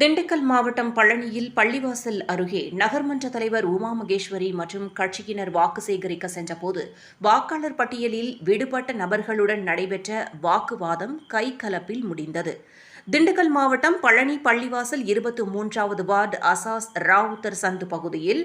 திண்டுக்கல் மாவட்டம் பழனியில் பள்ளிவாசல் அருகே நகர்மன்ற தலைவர் உமா மகேஸ்வரி மற்றும் கட்சியினர் வாக்கு சேகரிக்க சென்றபோது வாக்காளர் பட்டியலில் விடுபட்ட நபர்களுடன் நடைபெற்ற வாக்குவாதம் கைகலப்பில் முடிந்தது. திண்டுக்கல் மாவட்டம் பழனி பள்ளிவாசல் இருபத்தி மூன்றாவது வார்டு அசாஸ் ராவுத்தர் சந்து பகுதியில்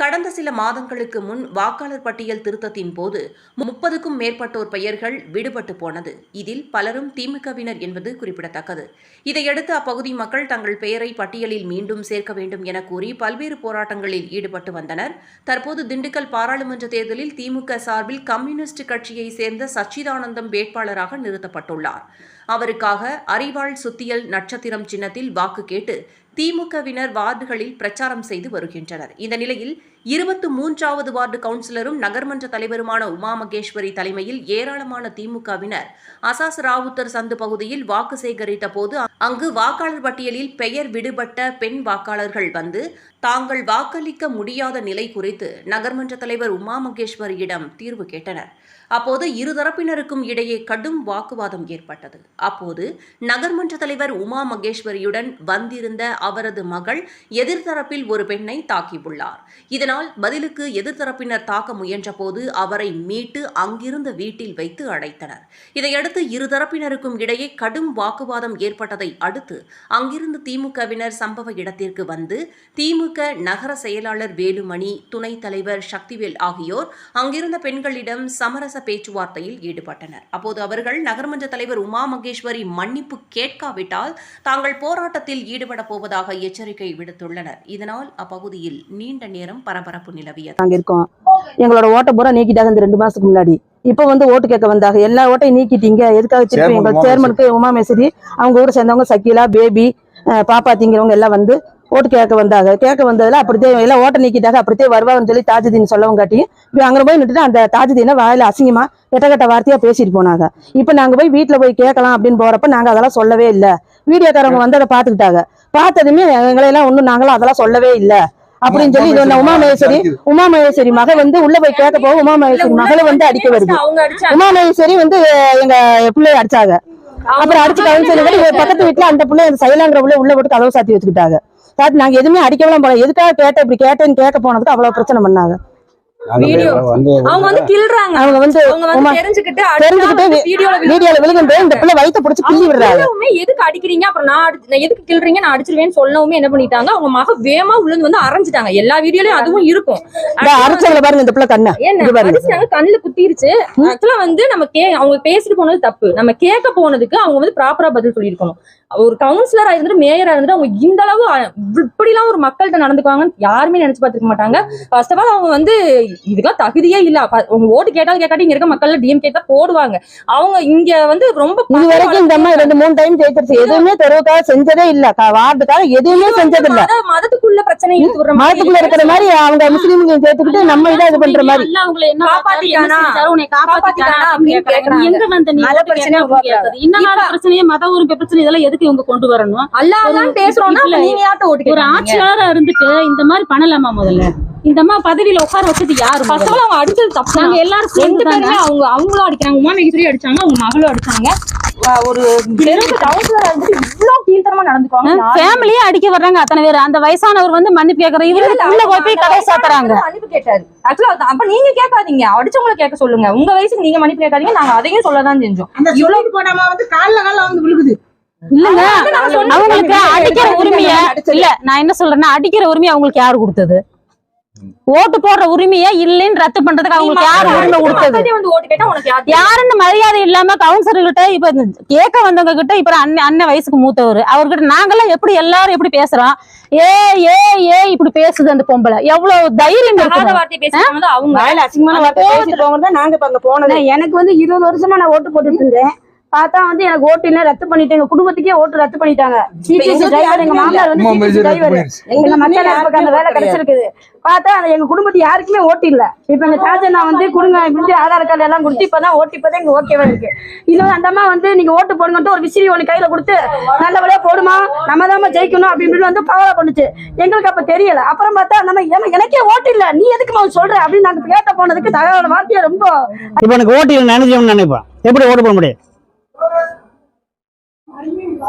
கடந்த சில மாதங்களுக்கு முன் வாக்காளர் பட்டியல் திருத்தத்தின் போது முப்பதுக்கும் மேற்பட்டோர் பெயர்கள் விடுபட்டு போனது. இதில் பலரும் திமுகவினர் என்பது குறிப்பிடத்தக்கது. இதையடுத்து அப்பகுதி மக்கள் தங்கள் பெயரை பட்டியலில் மீண்டும் சேர்க்க வேண்டும் என கூறி பல்வேறு போராட்டங்களில் ஈடுபட்டு வந்தனர். தற்போது திண்டுக்கல் பாராளுமன்ற தேர்தலில் திமுக சார்பில் கம்யூனிஸ்ட் கட்சியை சேர்ந்த சச்சிதானந்தம் வேட்பாளராக நிறுத்தப்பட்டுள்ளார். அவருக்காக அரிவாள் சுத்தியல் நட்சத்திரம் சின்னத்தில் வாக்கு கேட்டு திமுகவினர் வார்டுகளில் பிரச்சாரம் செய்து வருகின்றனர். இந்த நிலையில் இருபத்து மூன்றாவது வார்டு கவுன்சிலரும் நகர்மன்ற தலைவருமான உமா மகேஸ்வரி தலைமையில் ஏராளமான திமுகவினர் அசாஸ் ராவுத்தர் சந்து பகுதியில் வாக்கு சேகரித்த போது அங்கு வாக்காளர் பட்டியலில் பெயர் விடுபட்ட பெண் வாக்காளர்கள் வந்து தாங்கள் வாக்களிக்க முடியாத நிலை குறித்து நகர்மன்ற தலைவர் உமா மகேஸ்வரியிடம் தீர்வு கேட்டனர். அப்போது இருதரப்பினருக்கும் இடையே கடும் வாக்குவாதம் ஏற்பட்டது. அப்போது நகர்மன்ற தலைவர் உமா மகேஸ்வரியுடன் வந்திருந்த அவரது மகள் எதிர்த்தரப்பில் ஒரு பெண்ணை தாக்கியுள்ளார். இதனால் பதிலுக்கு எதிர்த்தரப்பினர் தாக்க முயன்றபோது அவரை மீட்டு அங்கிருந்த வீட்டில் வைத்து அடைத்தனர். இதையடுத்து இருதரப்பினருக்கும் இடையே கடும் வாக்குவாதம் ஏற்பட்டதை அடுத்து அங்கிருந்து திமுகவினர் சம்பவ இடத்திற்கு வந்து திமுக நகர செயலாளர் வேலுமணி துணைத் தலைவர் சக்திவேல் ஆகியோர் அங்கிருந்த பெண்களிடம் சமரச பேச்சுவார்த்தையில் ஈடுபட்டனர். அப்போது அவர்கள் நகர்மன்ற தலைவர் உமா மகேஸ்வரி மன்னிப்பு கேட்காவிட்டால் தாங்கள் போராட்டத்தில் ஈடுபடப் போவதாக எச்சரிக்கை விடுத்துள்ளனர். இதனால் அப்பகுதியில் நீண்ட நேரம் பரபரப்பு நிலவியது. நாங்க இருக்கோம் எங்களோட ஓட்டை பூரா நீக்கிட்டாங்க இந்த ரெண்டு மாசத்துக்கு முன்னாடி. இப்ப வந்து ஓட்டு கேட்க வந்தாங்க. எல்லா ஓட்டையும் நீக்கிட்டீங்க எதுக்காக திருப்பி எங்க உமா சேர்மனுக்கு உமாமேஸ்வரி அவங்க கூட சேர்ந்தவங்க சக்கீலா பேபி அஹ், பாப்பாத்திங்கிறவங்க எல்லாம் வந்து ஓட்டு கேட்க வந்தாங்க. கேட்க வந்ததுல அப்படித்தே எல்லாம் ஓட்டை நீக்கிட்டாங்க. அப்படித்தே வருவாங்கன்னு சொல்லி தாஜுதீன் சொல்லவும் காட்டி இப்ப அங்க போய் நின்றுட்டு அந்த தாஜுதீனை வாயில அசிங்கமா கெட்ட கெட்ட வார்த்தையா பேசிட்டு போனாங்க. இப்ப நாங்க போய் வீட்டுல போய் கேட்கலாம் அப்படின்னு போறப்ப நாங்க அதெல்லாம் சொல்லவே இல்ல. வீடியோக்காரவங்க வந்து அதை பாத்துக்கிட்டாங்க. பார்த்ததுமே எங்களை எல்லாம் ஒண்ணும் நாங்களும் அதெல்லாம் சொல்லவே இல்ல. அப்படின்னு சொல்லி இது ஒண்ணு உமாமேஸ்வரி உமாமகேஸ்வரி மக வந்து உள்ள போய் கேட்க போக உமாமகேஸ்வரி மகளை வந்து அடிக்க வருது. அடிச்சாங்க. உமாமகேஸ்வரி வந்து எங்க பிள்ளைய அடிச்சாங்க. அப்புறம் அடிச்சு கவுன்சிலர் பக்கத்து வீட்டுல அந்த பிள்ளை அந்த சைலாங்கிற பிள்ளை உள்ள போட்டு கதவு சாத்தி வச்சுக்கிட்டாங்க. சாத்தி நாங்கள் எதுவுமே அடிக்கலாம் போல எதுக்காக கேட்ட இப்படி கேட்டேன்னு கேட்க போனதுக்கு அவ்வளவு பிரச்சனை பண்ணாங்க. வீடியோ. வந்து அவங்க வந்து கில்றாங்க அவங்க வந்து அவங்க வந்து தெரிஞ்சுக்கிட்டு தெரிஞ்சுக்கிட்டு வீடியோல வீடியோல விழுகுண்டு இந்த பிள்ளை வயித்த புடிச்சு கிள்ளி விடுறாங்க. எதுக்கு அடிக்கிறீங்க? அப்புறம் நான் எதுக்கு கில்றீங்க நான் அடிச்சிருவேன்னு சொல்லவுமே என்ன பண்ணிட்டாங்க? அவங்க மக வேமா உளுந்து வந்து அரைஞ்சிட்டாங்க. எல்லா வீடியோலயும் அதுவும் இருக்கும். அரைச்சவங்கள பாருங்க இந்த பிள்ளை கண்ண. அடிச்சாங்க கண்ணுல குத்திருச்சு. ஆக்சுவலா வந்து நம்ம கே அவங்க பேசிட்டு போனது தப்பு. நம்ம கேட்க போனதுக்கு அவங்க வந்து ப்ராப்பரா பதில் சொல்லியிருக்கணும். ஒரு கவுன்சிலரா இருந்துட்டு மேயரா இருந்துட்டு அவங்க இந்த அளவு அ- இப்படி எல்லாம் ஒரு மக்கள்கிட்ட நடந்துக்குவாங்கன்னு யாருமே நினைச்சு பார்த்திருக்க மாட்டாங்க. ஃபர்ஸ்ட் ஆஃப் ஆல் அவங்க வந்து இதுக்கெல்லாம் தகுதியே இல்ல. உங்க ஓட்டு கேட்டாலும் கேட்காட்டி இங்க இருக்க மக்கள்ல டிஎம்கே தான் போடுவாங்க. அவங்க இங்க வந்து ரொம்ப இது வரைக்கும் இந்த அம்மா ரெண்டு மூணு டைம் ஜெயிச்சிருச்சு. எதுவுமே தெருவுக்காக செஞ்சதே இல்ல. வார்டுக்காக எதுவுமே செஞ்சது இல்ல மத- மதத்துக்குள்ள பிரச்சனை மதத்துக்குள்ள இருக்கிற மாதிரி அவங்க முஸ்லீம்களை சேர்த்துக்கிட்டு நம்ம இதை இது பண்ற மாதிரி. அல்லாஹ் உங்களை என்ன காப்பாத்திட்டானா? என்ன செஞ்சாரு? உன்னை காப்பாத்திட்டானா காப்பாத்திட்டானா அப்படின்னு அப்படின்னு கேக்குறாங்க. கேக்குறாங்க. எங்க வந்த நீ மத ஓட்டு பிரச்சனை. இன்னும் பிரச்சனையே? மத இதெல்லாம் எதுக்கு இவங்க கொண்டு வரணும்? அல்லாதான் பேசுறோம்னா நீங்க யார்ட்ட ஓட்டு ஒரு ஆட்சியாளரா இருந்துட்டு இந்த மாதிரி பண்ணலாமா முதல்ல? இந்த அம்மா பதவியில உட்கார வச்சது யாரு ஃபர்ஸ்ட்? அவங்க அடிச்சது தப்பு நாங்க எல்லாரும் ரெண்டு பேருமே அவங்க அவங்களும் அடிக்கிறாங்க உமா மேகேஸ்வரி அடிச்சாங்க அவங்க மகளும் அடிச்சாங்க. ஒரு இவ்வளவு ஃபேமிலியே அடிக்க வர்றாங்க அத்தனை பேர். அந்த வயசானவர் வந்து மன்னிப்பு கேக்குற இவரு உள்ள போய் போய் அந்த கதை வயசானவர் சாத்துறாங்க. வந்து மன்னிப்பு கேட்டாரு. ஆக்சுவலா அப்ப நீங்க கேட்காதீங்க. அடிச்சவங்கள கேட்க சொல்லுங்க. உங்க வயசுக்கு நீங்க மன்னிப்பு கேட்காதீங்க. நாங்க அதையும் சொல்லதான் செஞ்சோம். சொல்லிட்டு போனவங்க வந்து கால்ல கால்ல வந்து விழுகுது. இல்லங்க. நாங்க சொன்னது அவங்களுக்கு கேட்கல. அடிக்கிற உரிமைய இல்ல நான் என்ன சொல்றேன்னா அடிக்கிற உரிமையை அவங்களுக்கு யாரு கொடுத்தது? ஓட்டு போடுற உரிமையை இல்லைன்னு ரத்து பண்றதுக்கு அவங்களுக்கு யாரு உரிமை கொடுத்தது? மக்கள்கிட்ட வந்து ஓட்டு கேட்டா உனக்கு யார் யாருன்னு மரியாதை இல்லாம கவுன்சிலர்கிட்ட இப்ப கேட்க வந்தவங்க கிட்ட இப்ப அண்ணன் அண்ணன் வயசுக்கு மூத்தவர். அவர்கிட்ட நாங்கெல்லாம் எப்படி எல்லாரும் எப்படி பேசுறோம்? ஏ ஏ ஏ இப்படி பேசுது அந்த பொம்பளை. எவ்வளவு தைரியம் அவங்க நாங்க இப்ப அங்க போனது எனக்கு வந்து இருபது வருஷமா நான் ஓட்டு போட்டுட்டு இருந்தேன். பார்த்தா வந்து எனக்கு ஓட்டு இல்ல ரத்து பண்ணிட்டு எங்க குடும்பத்துக்கே ஓட்டு ரத்து பண்ணிட்டாங்க. டிரைவர் எங்க மாமனார் வந்து மேஜர் டிரைவர். எங்க அந்த வேலை கிடைச்சிருக்குது. பார்த்தா அது எங்க குடும்பத்துக்கு யாருக்குமே ஓட்டு இல்ல. இப்ப எங்க சார்ஜனா வந்து கொடுங்க இப்படி ஆதார் கார்டு எல்லாம் கொடுத்து இப்பதான் ஓட்டு இப்பதான் எங்க ஓகேவா இருக்கு. இன்னும் அந்த அம்மா வந்து நீங்க ஓட்டு போடுங்கன்ட்டு ஒரு விசிறி ஒண்ணு கையில கொடுத்து நல்லபடியா போடுமா நம்ம தான் ஜெயிக்கணும் அப்படி இப்படின்னு வந்து பவரா பண்ணுச்சு. எங்களுக்கு அப்ப தெரியல. அப்புறம் பார்த்தா அந்த அம்மா, ஏம்மா, எனக்கே ஓட்டு இல்ல. நீ எதுக்குமா சொல்ற? அப்படின்னு நாங்க கேட்ட போனதுக்கு தகவல் வார்த்தையை ரொம்ப இப்போ எனக்கு ஓட்டு இல்லை நினைச்சோம்னு நினைப்பேன். எப்படி ஓட்டு போட முடியும்?